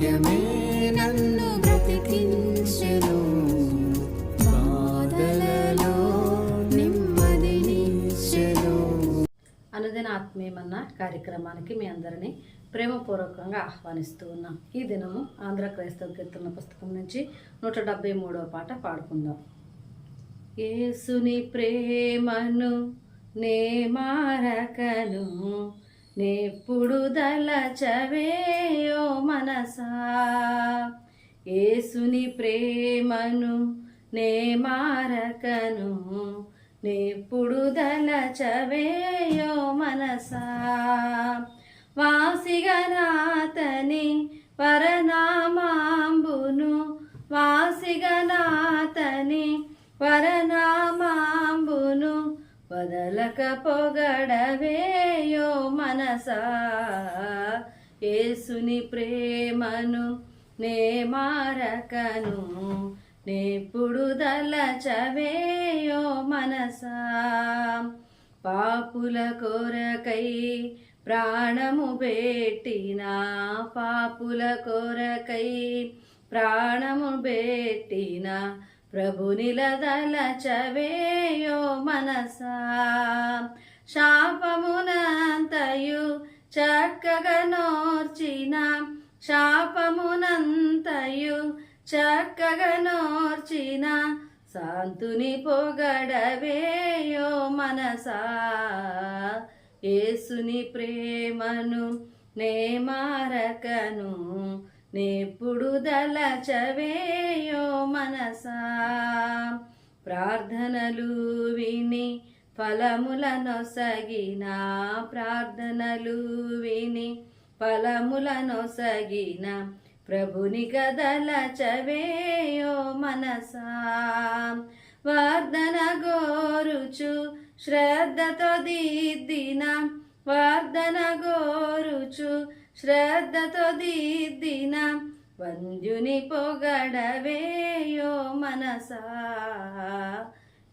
వాక్యమే నన్ను బ్రతికించెను. బాధలలో నెమ్మదినిచ్చెను అనుదిన ఆత్మీయమన్న కార్యక్రమానికి మీ అందరినీ ప్రేమపూర్వకంగా ఆహ్వానిస్తూ ఉన్నాం. ఈ దినము ఆంధ్ర క్రైస్తవ కీర్తన పుస్తకం నుంచి నూట డెబ్బై మూడవ పాట పాడుకుందాం. యేసుని ప్రేమను నే మారకను నేప్పుడు దలచవేయో మనసా. ఏసుని ప్రేమను నే మారకను. నేప్పుడు దలచవేయో మనసా. వాసిగనాతని పరనా కదలక పొగడవేయో మనసా? యేసుని ప్రేమను నే మారకను నేప్పుడు దలచవేయో మనసా? పాపుల కొరకై ప్రాణము పెట్టిన పాపుల కొరకై ప్రాణము పెట్టిన ప్రభునిలదలచవేయో మనసా. శాపమునంతయు చక్కగా నోర్చిన. శాపమునంతయు చక్కగా నోర్చిన. శాంతుని పొగడవేయో మనసా. ఏసుని ప్రేమను నే మారకను నేప్పుడు దలచవేయో మనసా. ప్రార్థనలు విని ఫలములనొసగిన. ప్రార్థనలు విని ఫలములనొసగిన. ప్రభుని గదలచవేయో మనసా. వర్ధన గోరుచు శ్రద్ధతో దిద్దిన. వార్ధన గోరుచు శ్రద్ధతో దిద్దిన. వంద్యుని పొగడవేయో మనసా?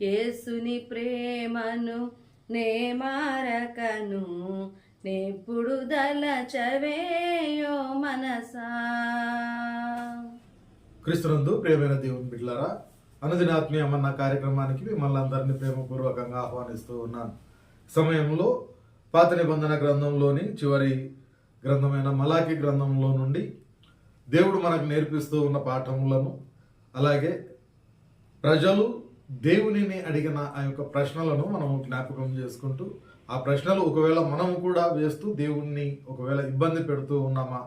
యేసుని ప్రేమను నే మారకను నేప్పుడు దలచవేయో మనసా? క్రీస్తునందు ప్రేమైన దేవుని బిడ్డలారా అనుదినాత్మీయమన్న కార్యక్రమానికి మిమ్మల్ని అందరినీ ప్రేమపూర్వకంగా ఆహ్వానిస్తూ ఉన్నాను. సమయంలో పాత నిబంధన గ్రంథంలోని చివరి గ్రంథమైన మలాకి గ్రంథంలో నుండి దేవుడు మనకు నేర్పిస్తూ ఉన్న పాఠములను అలాగే ప్రజలు దేవునిని అడిగిన ఆ యొక్క ప్రశ్నలను మనము జ్ఞాపకం చేసుకుంటూ ఆ ప్రశ్నలు ఒకవేళ మనము కూడా వేస్తూ దేవుణ్ణి ఒకవేళ ఇబ్బంది పెడుతూ ఉన్నామా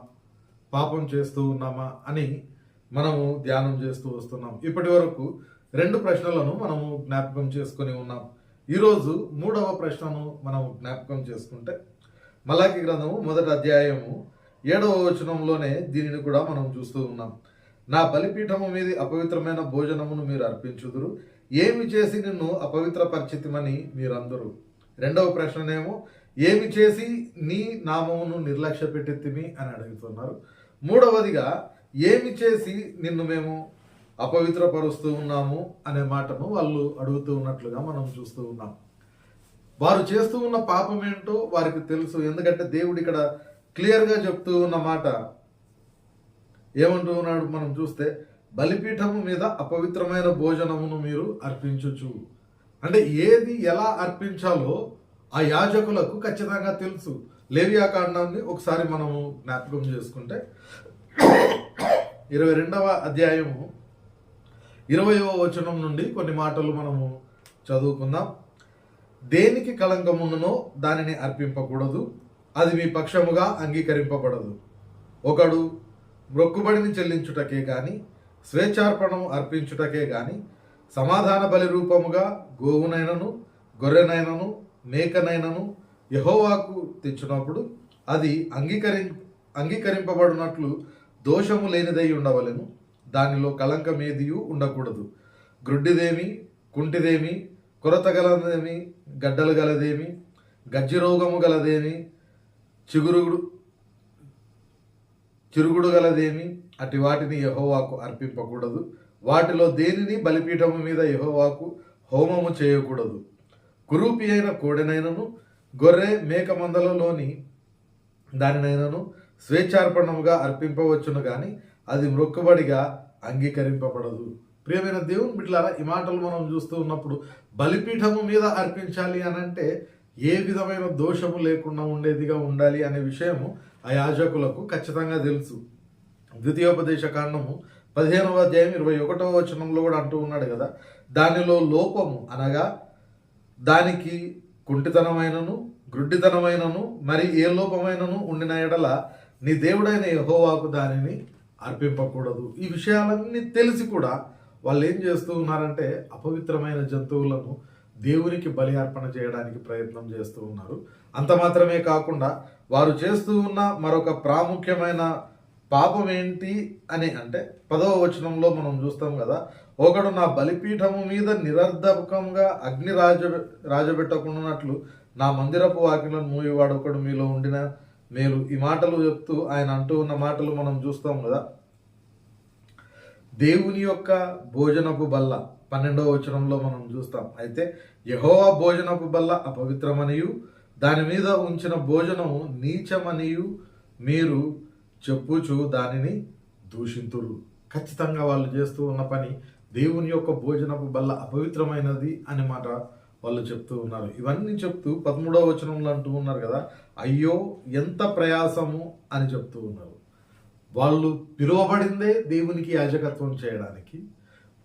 పాపం చేస్తూ ఉన్నామా అని మనము ధ్యానం చేస్తూ వస్తున్నాం. ఇప్పటి వరకు రెండు ప్రశ్నలను మనము జ్ఞాపకం చేసుకొని ఉన్నాం. ఈరోజు మూడవ ప్రశ్నను మనం జ్ఞాపకం చేసుకుంటే మలాకి గ్రంథము మొదటి అధ్యాయము ఏడవ వచనంలోనే దీనిని కూడా మనం చూస్తూ ఉన్నాం. నా బలిపీఠము మీది అపవిత్రమైన భోజనమును మీరు అర్పించుదురు. ఏమి చేసి నిన్ను అపవిత్రపరిచితిమని మీరందరూ? రెండవ ప్రశ్ననేమో ఏమి చేసి నీ నామమును నిర్లక్ష్య పెట్టితిమి అని అడుగుతున్నారు. మూడవదిగా ఏమి చేసి నిన్ను మేము అపవిత్రపరుస్తూ ఉన్నాము అనే మాటను వాళ్ళు అడుగుతూ ఉన్నట్లుగా మనం చూస్తూ ఉన్నాం. వారు చేస్తూ ఉన్న పాపం ఏంటో వారికి తెలుసు. ఎందుకంటే దేవుడు ఇక్కడ క్లియర్గా చెప్తూ ఉన్న మాట ఏమంటూ ఉన్నాడు మనం చూస్తే బలిపీఠము మీద అపవిత్రమైన భోజనమును మీరు అర్పించచ్చు అంటే ఏది ఎలా అర్పించాలో ఆ యాజకులకు ఖచ్చితంగా తెలుసు. లేవియా కాండాన్ని ఒకసారి మనము జ్ఞాపకం చేసుకుంటే ఇరవై రెండవ అధ్యాయము ఇరవయో వచనం నుండి కొన్ని మాటలు మనము చదువుకుందాం. దేనికి కళంకమున్ననో దానిని అర్పింపకూడదు. అది మీ పక్షముగా అంగీకరింపబడదు. ఒకడు మొక్కుబడిని చెల్లించుటకే కానీ స్వేచ్ఛార్పణము అర్పించుటకే గాని సమాధాన బలి రూపముగా గోవునైనను గొర్రెనైనను మేకనైనను యహోవాకు తెచ్చినప్పుడు అది అంగీకరి అంగీకరింపబడినట్లు దోషము లేనిదై ఉండవలను. దానిలో కళంకమేదియు ఉండకూడదు. గ్రుడ్డిదేమి కుంటిదేమి కొరత గలదేమి గడ్డలు గలదేమి గజ్జి రోగము గలదేమి చిగురుగుడు. చిరుగుడు గలదేమి అటు వాటిని యహోవాకు అర్పింపకూడదు. వాటిలో దేనిని బలిపీఠము మీద యహోవాకు హోమము చేయకూడదు. కురూపి అయిన కోడెనైనను గొర్రె మేక మందలలోని దానినైనను స్వేచ్ఛార్పణముగా అర్పింపవచ్చును కానీ అది మొక్కుబడిగా అంగీకరింపబడదు. ప్రియమైన దేవుని బిడ్డలారా ఈ మాటలు మనం చూస్తూ ఉన్నప్పుడు బలిపీఠము మీద అర్పించాలి అని అంటే ఏ విధమైన దోషము లేకుండా ఉండేదిగా ఉండాలి అనే విషయము ఆ యాజకులకు ఖచ్చితంగా తెలుసు. ద్వితీయోపదేశ కాండము పదిహేనవ అధ్యాయం ఇరవై ఒకటవ వచనంలో కూడా అంటూ ఉన్నాడు కదా దానిలో లోపము అనగా దానికి కుంటితనమైనను గ్రుడ్డితనమైనను మరి ఏ లోపమైనను ఉండిన ఎడల నీ దేవుడైన యహోవాకు దానిని అర్పింపకూడదు. ఈ విషయాలన్నీ తెలిసి కూడా వాళ్ళు ఏం చేస్తూ ఉన్నారంటే అపవిత్రమైన జంతువులను దేవునికి బలి అర్పణ చేయడానికి ప్రయత్నం చేస్తూ ఉన్నారు. అంత మాత్రమే కాకుండా వారు చేస్తూ ఉన్న మరొక ప్రాముఖ్యమైన పాపం ఏంటి అని అంటే పదవ వచనంలో మనం చూస్తాం కదా ఒకడు నా బలిపీఠము మీద నిరర్ధకంగా అగ్ని రాజ రాజబెట్టకున్నట్లు నా మందిరపు వాకిలను మూయవాడు ఒకడు మీలో ఉండిన మేలు. ఈ మాటలు చెప్తూ ఆయన అంటూ ఉన్న మాటలు మనం చూస్తాం కదా దేవుని యొక్క భోజనపు బల్ల. పన్నెండవ వచనంలో మనం చూస్తాం. అయితే యహోవా భోజనపు బల్ల అపవిత్రమనియు దాని మీద ఉంచిన భోజనము నీచమనియు మీరు చెప్పుచు దానిని దూషింతురు. ఖచ్చితంగా వాళ్ళు చేస్తూ ఉన్న పని దేవుని యొక్క భోజనపు బల్ల అపవిత్రమైనది అని మాట వాళ్ళు చెప్తూ ఉన్నారు. ఇవన్నీ చెప్తూ పదమూడవ వచనంలో అంటూ ఉన్నారు కదా అయ్యో ఎంత ప్రయాసము అని చెప్తూ ఉన్నారు. వాళ్ళు పిలువబడిందే దేవునికి యాజకత్వం చేయడానికి.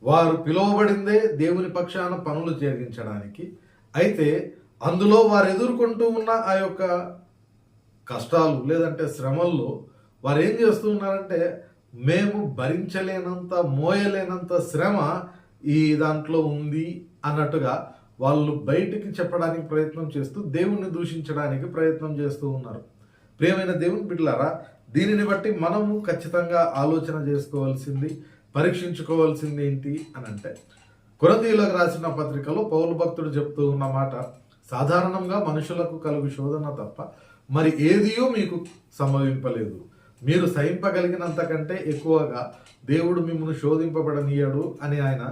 వారు పిలువబడిందే దేవుని పక్షాన పనులు జరిగించడానికి. అయితే అందులో వారు ఎదుర్కొంటూ ఉన్న ఆ యొక్క కష్టాలు లేదంటే శ్రమల్లో వారు ఏం చేస్తూ ఉన్నారంటే మేము భరించలేనంత మోయలేనంత శ్రమ ఈ దాంట్లో ఉంది అన్నట్టుగా వాళ్ళు బయటికి చెప్పడానికి ప్రయత్నం చేస్తూ దేవుణ్ణి దూషించడానికి ప్రయత్నం చేస్తూ ఉన్నారు. ప్రియమైన దేవుని బిడ్డలారా దీనిని బట్టి మనము ఖచ్చితంగా ఆలోచన చేసుకోవాల్సింది పరీక్షించుకోవాల్సింది ఏంటి అని అంటే కొరందీలకు రాసిన పత్రికలో పౌరు భక్తుడు చెప్తూ ఉన్న మాట సాధారణంగా మనుషులకు కలుగు శోధన తప్ప మరి ఏదియో మీకు సంభవింపలేదు. మీరు సహింపగలిగినంత కంటే ఎక్కువగా దేవుడు మిమ్మల్ని శోధింపబడనీయడు అని ఆయన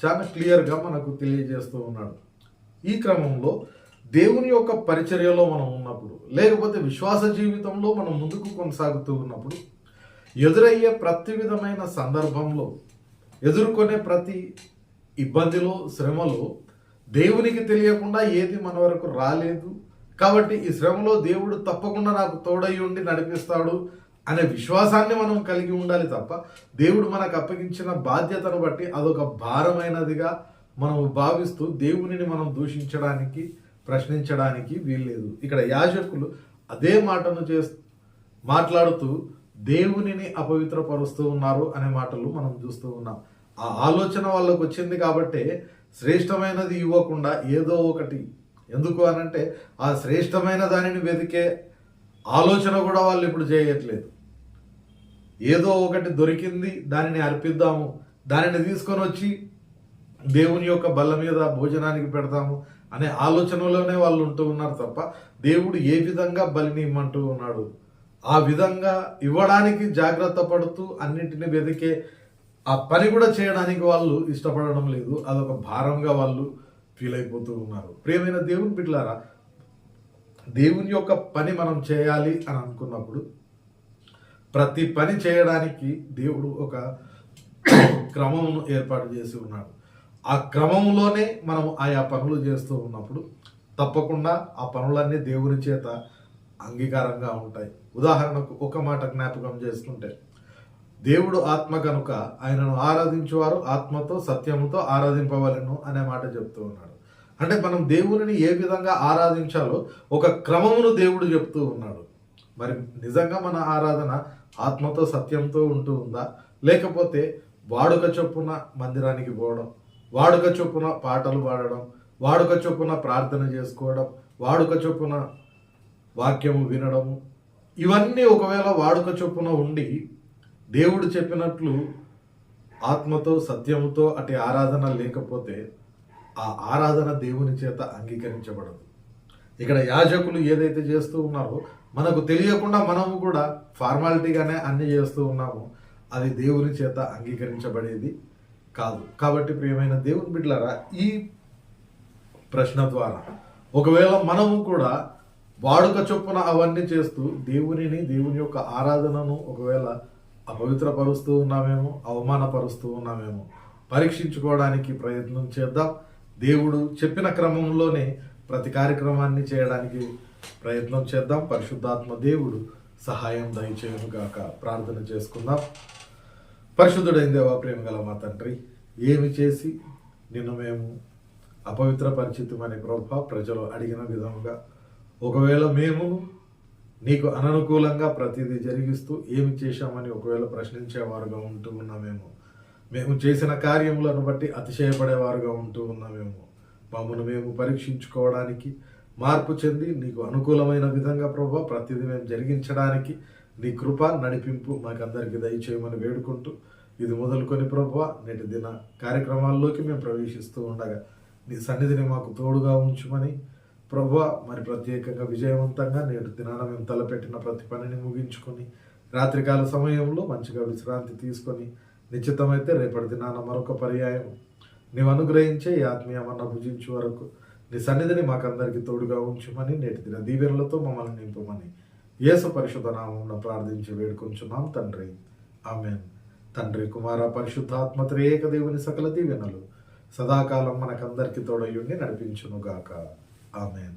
చాలా క్లియర్గా మనకు తెలియజేస్తూ ఉన్నాడు. ఈ క్రమంలో దేవుని యొక్క పరిచర్యలో మనం ఉన్నప్పుడు లేకపోతే విశ్వాస జీవితంలో మనం ముందుకు కొనసాగుతూ ఉన్నప్పుడు ఎదురయ్యే ప్రతి విధమైన సందర్భంలో ఎదుర్కొనే ప్రతి ఇబ్బందిలో శ్రమలో దేవునికి తెలియకుండా ఏది మన వరకు రాలేదు. కాబట్టి ఈ శ్రమలో దేవుడు తప్పకుండా నాకు తోడై ఉండి నడిపిస్తాడు అనే విశ్వాసాన్ని మనం కలిగి ఉండాలి తప్ప దేవుడు మనకు అప్పగించిన బాధ్యతను బట్టి అదొక భారమైనదిగా మనం భావిస్తూ దేవునిని మనం దూషించడానికి ప్రశ్నించడానికి వీల్లేదు. ఇక్కడ యాజకులు అదే మాటను చేస్తూ మాట్లాడుతూ దేవునిని అపవిత్రపరుస్తూ ఉన్నారు అనే మాటలు మనం చూస్తూ ఉన్నాం. ఆ ఆలోచన వాళ్ళకు వచ్చింది కాబట్టే శ్రేష్టమైనది ఇవ్వకుండా ఏదో ఒకటి. ఎందుకు అనంటే ఆ శ్రేష్టమైన దానిని వెతికే ఆలోచన కూడా వాళ్ళు ఇప్పుడు చేయట్లేదు. ఏదో ఒకటి దొరికింది దానిని అర్పిద్దాము. దానిని తీసుకొని వచ్చి దేవుని యొక్క బల్ల మీద భోజనానికి పెడతాము అనే ఆలోచనలోనే వాళ్ళు ఉంటూ ఉన్నారు తప్ప దేవుడు ఏ విధంగా బలిని ఇమ్మంటూ ఉన్నాడు? ఆ విధంగా ఇవ్వడానికి జాగ్రత్త పడుతూ అన్నింటిని వెతికే ఆ పని కూడా చేయడానికి వాళ్ళు ఇష్టపడడం లేదు. అదొక భారంగా వాళ్ళు ఫీల్ అయిపోతూ ఉన్నారు. ప్రియమైన దేవుని పిట్లారా దేవుని యొక్క పని మనం చేయాలి అని అనుకున్నప్పుడు ప్రతి పని చేయడానికి దేవుడు ఒక క్రమమును ఏర్పాటు చేసి ఉన్నాడు. ఆ క్రమంలోనే మనం ఆయా పనులు చేస్తూ ఉన్నప్పుడు తప్పకుండా ఆ పనులన్నీ దేవుని చేత అంగీకారంగా ఉంటాయి. ఉదాహరణకు ఒక మాట జ్ఞాపకం చేసుకుంటే దేవుడు ఆత్మ కనుక ఆయనను ఆరాధించేవారు ఆత్మతో సత్యముతో ఆరాధింపవలను అనే మాట చెప్తూ ఉన్నాడు. అంటే మనం దేవునిని ఏ విధంగా ఆరాధించాలో ఒక క్రమమును దేవుడు చెప్తూ ఉన్నాడు. మరి నిజంగా మన ఆరాధన ఆత్మతో సత్యంతో ఉంటూ ఉందా? లేకపోతే వాడుక చొప్పున మందిరానికి పోవడం వాడుక చొప్పున పాటలు పాడడం వాడుక చొప్పున ప్రార్థన చేసుకోవడం వాడుక చొప్పున వాక్యము వినడము. ఇవన్నీ ఒకవేళ వాడుక చొప్పున ఉండి దేవుడు చెప్పినట్లు ఆత్మతో సత్యముతో అటు ఆరాధన లేకపోతే ఆ ఆరాధన దేవుని చేత అంగీకరించబడదు. ఇక్కడ యాజకులు ఏదైతే చేస్తూ ఉన్నారో మనకు తెలియకుండా మనము కూడా ఫార్మాలిటీగానే అన్ని చేస్తూ ఉన్నాము అది దేవుని చేత అంగీకరించబడేది కాదు. కాబట్టి ప్రియమైన దేవుని బిడ్డలారా ఈ ప్రశ్న ద్వారా ఒకవేళ మనము కూడా వాడుక చొప్పున అవన్నీ చేస్తూ దేవునిని దేవుని యొక్క ఆరాధనను ఒకవేళ అపవిత్రపరుస్తూ ఉన్నామేమో అవమానపరుస్తూ ఉన్నామేమో పరీక్షించుకోవడానికి ప్రయత్నం చేద్దాం. దేవుడు చెప్పిన క్రమంలోనే ప్రతి కార్యక్రమాన్ని చేయడానికి ప్రయత్నం చేద్దాం. పరిశుద్ధాత్మ దేవుడు సహాయం దయచేయనుగాక ప్రార్థన చేసుకుందాం. పరిశుద్ధుడైన దేవా ప్రేమ గల మా తండ్రి ఏమి చేసి నిన్ను మేము అపవిత్ర పరిచితమని ప్రభా ప్రజలు అడిగిన విధముగా ఒకవేళ మేము నీకు అననుకూలంగా ప్రతిదీ జరిగిస్తూ ఏమి చేశామని ఒకవేళ ప్రశ్నించేవారుగా ఉంటూ ఉన్నామేమో మేము చేసిన కార్యములను బట్టి అతిశయపడేవారుగా ఉంటూ ఉన్నామేమో మమ్మల్ని మేము పరీక్షించుకోవడానికి మార్పు చెంది నీకు అనుకూలమైన విధంగా ప్రభా ప్రతిదీ మేము జరిగించడానికి నీ కృప నడిపింపు మాకందరికీ దయచేయమని వేడుకుంటూ ఇది మొదలుకొని ప్రభా నేటి దిన కార్యక్రమాల్లోకి మేము ప్రవేశిస్తూ ఉండగా నీ సన్నిధిని మాకు తోడుగా ఉంచుమని ప్రభా మరి ప్రత్యేకంగా విజయవంతంగా నేటి దినాన మేము తలపెట్టిన ప్రతి పనిని ముగించుకొని రాత్రికాల సమయంలో మంచిగా విశ్రాంతి తీసుకొని నిశ్చితమైతే రేపటి దినాన మరొక పర్యాయం. నీవు అనుగ్రహించే ఈ ఆత్మీయమన్న భుజించు వరకు నీ సన్నిధిని మాకందరికీ తోడుగా ఉంచుమని నేటి దిన దీవెనలతో మమ్మల్ని నింపమని యేసు పరిశుద్ధ నామం ప్రార్థించి వేడుకొంచున్నాం తండ్రి. ఆమెన్. తండ్రి కుమార పరిశుద్ధాత్మ త్రియేక దేవుని సకల దీవెనలు సదాకాలం మనకందరికీ తోడయుండి నడిపించునుగాక. ఆమెన్